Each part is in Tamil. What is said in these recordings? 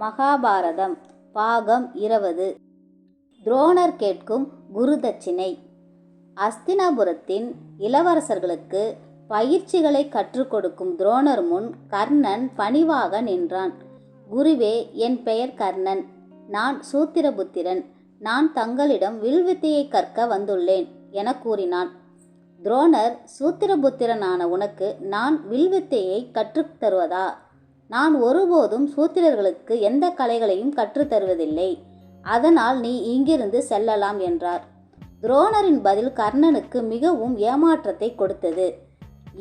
மகாபாரதம் பாகம் இருபது. துரோணர் கேட்கும் குரு தட்சிணை. அஸ்தினாபுரத்தின் இளவரசர்களுக்கு பயிற்சிகளை கற்றுக் கொடுக்கும் துரோணர் முன் கர்ணன் பணிவாக நின்றான். குருவே என் பெயர் கர்ணன். நான் சூத்திரபுத்திரன். நான் தங்களிடம் வில்வித்தையை கற்க வந்துள்ளேன் என கூறினான். துரோணர் சூத்திரபுத்திரனான உனக்கு நான் வில்வித்தையை கற்றுத் தருவதா? நான் ஒருபோதும் சூத்திரர்களுக்கு எந்த கலைகளையும் கற்றுத்தருவதில்லை. அதனால் நீ இங்கிருந்து செல்லலாம் என்றார். துரோணரின் பதில் கர்ணனுக்கு மிகவும் ஏமாற்றத்தை கொடுத்தது.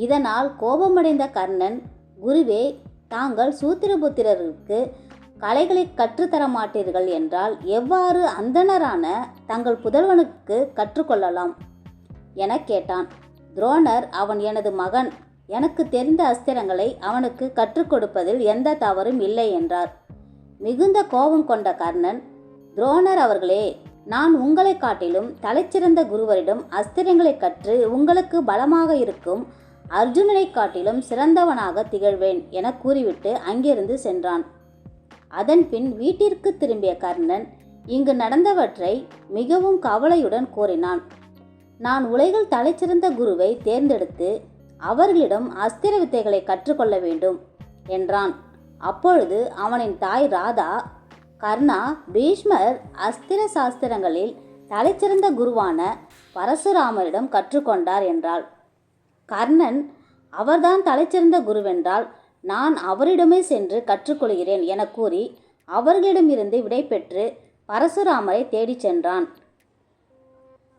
இதனால் கோபமடைந்த கர்ணன் குருவே தாங்கள் சூத்திரபுத்திரருக்கு கலைகளை கற்றுத்தர மாட்டீர்கள் என்றால் எவ்வாறு அந்தணரான தங்கள் புதல்வனுக்கு கற்றுக்கொள்ளலாம்? என கேட்டான். துரோணர் அவன் எனது மகன் எனக்கு தெரிந்த அஸ்திரங்களை அவனுக்கு கற்றுக் கொடுப்பதில் எந்த தவறும் இல்லை என்றார். மிகுந்த கோபம் கொண்ட கர்ணன் துரோணர் அவர்களே நான் உங்களை காட்டிலும் தலைச்சிறந்த குருவரிடம் அஸ்திரங்களை கற்று உங்களுக்கு பலமாக இருக்கும் அர்ஜுனனை காட்டிலும் சிறந்தவனாக திகழ்வேன் என கூறிவிட்டு அங்கிருந்து சென்றான். அதன்பின் வீட்டிற்கு திரும்பிய கர்ணன் இங்கு நடந்தவற்றை மிகவும் கவலையுடன் கூறினான். நான் உலகில் தலைச்சிறந்த குருவை தேர்ந்தெடுத்து அவர்களிடம் அஸ்திர வித்தைகளை கற்றுக்கொள்ள வேண்டும் என்றான். அப்பொழுது அவனின் தாய் ராதா கர்ணா பீஷ்மர் அஸ்திர சாஸ்திரங்களில் தலைச்சிறந்த குருவான பரசுராமரிடம் கற்றுக்கொண்டார் என்றாள். கர்ணன் அவர்தான் தலைச்சிறந்த குருவென்றால் நான் அவரிடமே சென்று கற்றுக்கொள்கிறேன் என கூறி அவர்களிடமிருந்து விடைபெற்று பரசுராமரை தேடிச் சென்றான்.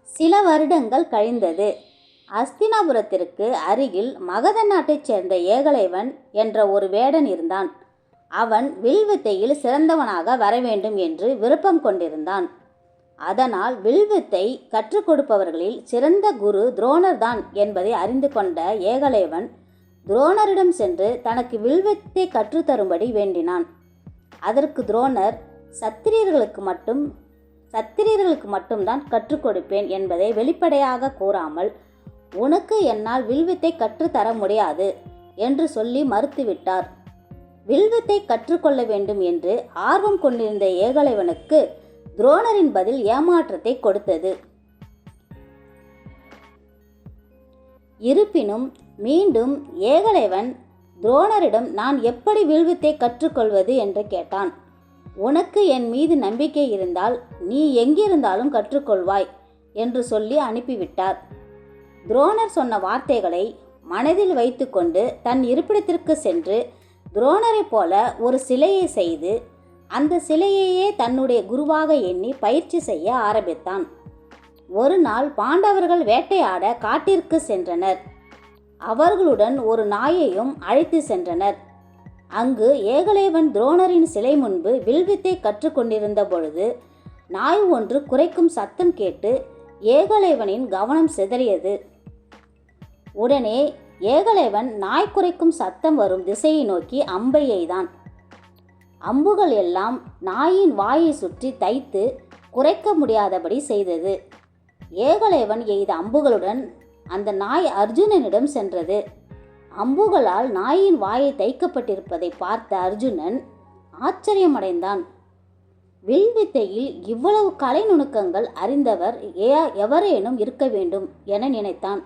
சில வருடங்கள் கழிந்தது. அஸ்தினாபுரத்திற்கு அருகில் மகத நாட்டைச் சேர்ந்த ஏகலைவன் என்ற ஒரு வேடன் இருந்தான். அவன் வில்வித்தையில் சிறந்தவனாக வர வேண்டும் என்று விருப்பம் கொண்டிருந்தான். அதனால் வில்வித்தை கற்றுக் கொடுப்பவர்களில் சிறந்த குரு துரோணர்தான் என்பதை அறிந்து கொண்ட ஏகலைவன் துரோணரிடம் சென்று தனக்கு வில்வித்தை கற்றுத்தரும்படி வேண்டினான். அதற்கு துரோணர் சத்திரியர்களுக்கு மட்டும் சத்திரியர்களுக்கு மட்டும்தான் கற்றுக் கொடுப்பேன் என்பதை வெளிப்படையாக கூறாமல் உனக்கு என்னால் வில்வித்தை கற்றுத்தர முடியாது என்று சொல்லி மறுத்துவிட்டார். வில்வித்தை கற்றுக்கொள்ள வேண்டும் என்று ஆர்வம் கொண்டிருந்த ஏகலைவனுக்கு துரோணரின் பதில் ஏமாற்றத்தை கொடுத்தது. இருப்பினும் மீண்டும் ஏகலைவன் துரோணரிடம் நான் எப்படி வில்வித்தை கற்றுக்கொள்வது என்று கேட்டான். உனக்கு என் மீது நம்பிக்கை இருந்தால் நீ எங்கிருந்தாலும் கற்றுக்கொள்வாய் என்று சொல்லி அனுப்பிவிட்டார். துரோணர் சொன்ன வார்த்தைகளை மனதில் வைத்துக்கொண்டு தன் இருப்பிடத்திற்கு சென்று துரோணரைப் போல ஒரு சிலையை செய்து அந்த சிலையையே தன்னுடைய குருவாக எண்ணி பயிற்சி செய்ய ஆரம்பித்தான். ஒரு நாள் பாண்டவர்கள் வேட்டையாட காட்டிற்கு சென்றனர். அவர்களுடன் ஒரு நாயையும் அழைத்து சென்றனர். அங்கு ஏகலேவன் துரோணரின் சிலை முன்பு வில்வித்தை கற்றுக்கொண்டிருந்த பொழுது நாய் ஒன்று குறைக்கும் சத்தம் கேட்டு ஏகலைவனின் கவனம் சிதறியது. உடனே ஏகலைவன் நாய் குறைக்கும் சத்தம் வரும் திசையை நோக்கி அம்பை எய்தான் அம்புகள் எல்லாம் நாயின் வாயை சுற்றி தைத்து குறைக்க முடியாதபடி செய்தது. ஏகலைவன் எய்த அம்புகளுடன் அந்த நாய் அர்ஜுனனிடம் சென்றது. அம்புகளால் நாயின் வாயை தைக்கப்பட்டிருப்பதை பார்த்த அர்ஜுனன் ஆச்சரியமடைந்தான். வில்வித்தையில் இவ்வளவு கலை நுணுக்கங்கள் அறிந்தவர் ஏ எவரேனும் இருக்க வேண்டும் என நினைத்தான்.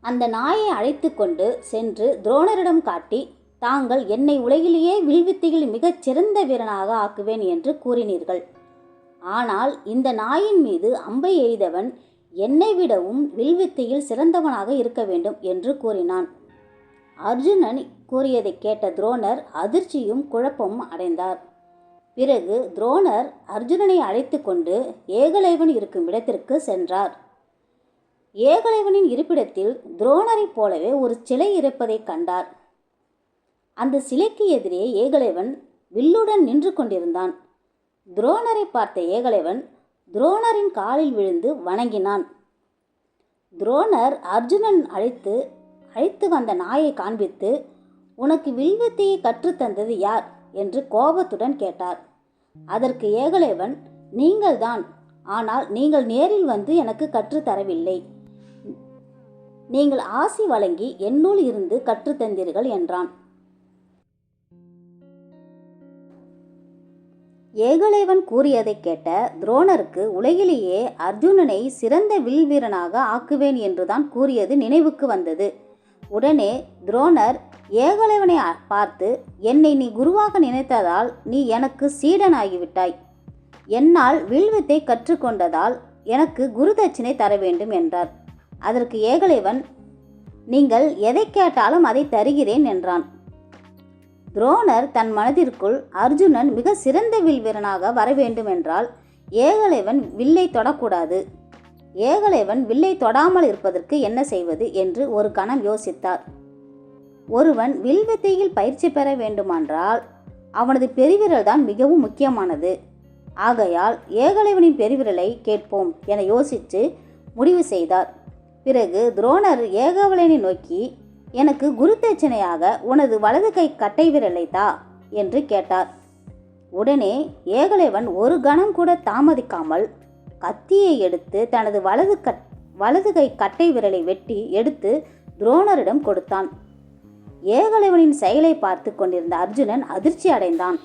அந்த நாயை அழைத்து கொண்டு சென்று துரோணரிடம் காட்டி தாங்கள் என்னை உலகிலேயே வில்வித்தையில் மிகச் சிறந்த வீரனாக ஆக்குவேன் என்று கூறினீர்கள். ஆனால் இந்த நாயின் மீது அம்பை எய்தவன் என்னை விடவும் வில்வித்தையில் சிறந்தவனாக இருக்க வேண்டும் என்று கூறினான். அர்ஜுனன் கூறியதை கேட்ட துரோணர் அதிர்ச்சியும் குழப்பமும் அடைந்தார். பிறகு துரோணர் அர்ஜுனனை அழைத்து கொண்டு ஏகலைவன் இருக்கும் இடத்திற்கு சென்றார். ஏகலைவனின் இருப்பிடத்தில் துரோணரைப் போலவே ஒரு சிலை இருப்பதைக் கண்டார். அந்த சிலைக்கு எதிரே ஏகலைவன் வில்லுடன் நின்று கொண்டிருந்தான். துரோணரை பார்த்த ஏகலைவன் துரோணரின் காலில் விழுந்து வணங்கினான். துரோணர் அர்ஜுனன் அழைத்து அழைத்து வந்த நாயை காண்பித்து உனக்கு வில்வித்தையை கற்றுத்தந்தது யார்? என்று கோபத்துடன் கேட்டார். அதற்கு ஏகலைவன் நீங்கள்தான். ஆனால் நீங்கள் நேரில் வந்து எனக்கு கற்றுத்தரவில்லை நீங்கள் ஆசி வழங்கி என்னுள் இருந்து கற்றுத்தந்தீர்கள் என்றான். ஏகலைவன் கூறியதைக் கேட்ட துரோணருக்கு உலகிலேயே அர்ஜுனனை சிறந்த வில்வீரனாக ஆக்குவேன் என்றுதான் கூறியது நினைவுக்கு வந்தது. உடனே துரோணர் ஏகலைவனை பார்த்து என்னை நீ குருவாக நினைத்ததால் நீ எனக்கு சீடனாகிவிட்டாய். என்னால் வில்வித்தை கற்றுக்கொண்டதால் எனக்கு குரு தட்சிணை தர வேண்டும் என்றார். அதற்கு ஏகலைவன் நீங்கள் எதை கேட்டாலும் அதை தருகிறேன் என்றான். துரோணர் தன் மனதிற்குள் அர்ஜுனன் மிக சிறந்த வில்வீரனாக வர வேண்டுமென்றால் ஏகலைவன் வில்லை தொடக்கூடாது. ஏகலைவன் வில்லை தொடாமல் இருப்பதற்கு என்ன செய்வது என்று ஒரு கணம் யோசித்தார். ஒருவன் வில்வித்தையில் பயிற்சி பெற வேண்டுமென்றால் அவனது பெருவிரல் தான் மிகவும் முக்கியமானது. ஆகையால் ஏகலைவனின் பெருவிரலை கேட்போம் என யோசித்து முடிவு செய்தார். பிறகு துரோணர் ஏகவலனை நோக்கி எனக்கு குருதட்சணையாக உனது வலது கை கட்டை விரலை தா என்று கேட்டார். உடனே ஏகலைவன் ஒரு கணம் கூட தாமதிக்காமல் கத்தியை எடுத்து தனது வலது கட் வலது கை கட்டை விரலை வெட்டி எடுத்து துரோணரிடம் கொடுத்தான். ஏகலைவனின் செயலை பார்த்து கொண்டிருந்த அர்ஜுனன் அதிர்ச்சி அடைந்தான்.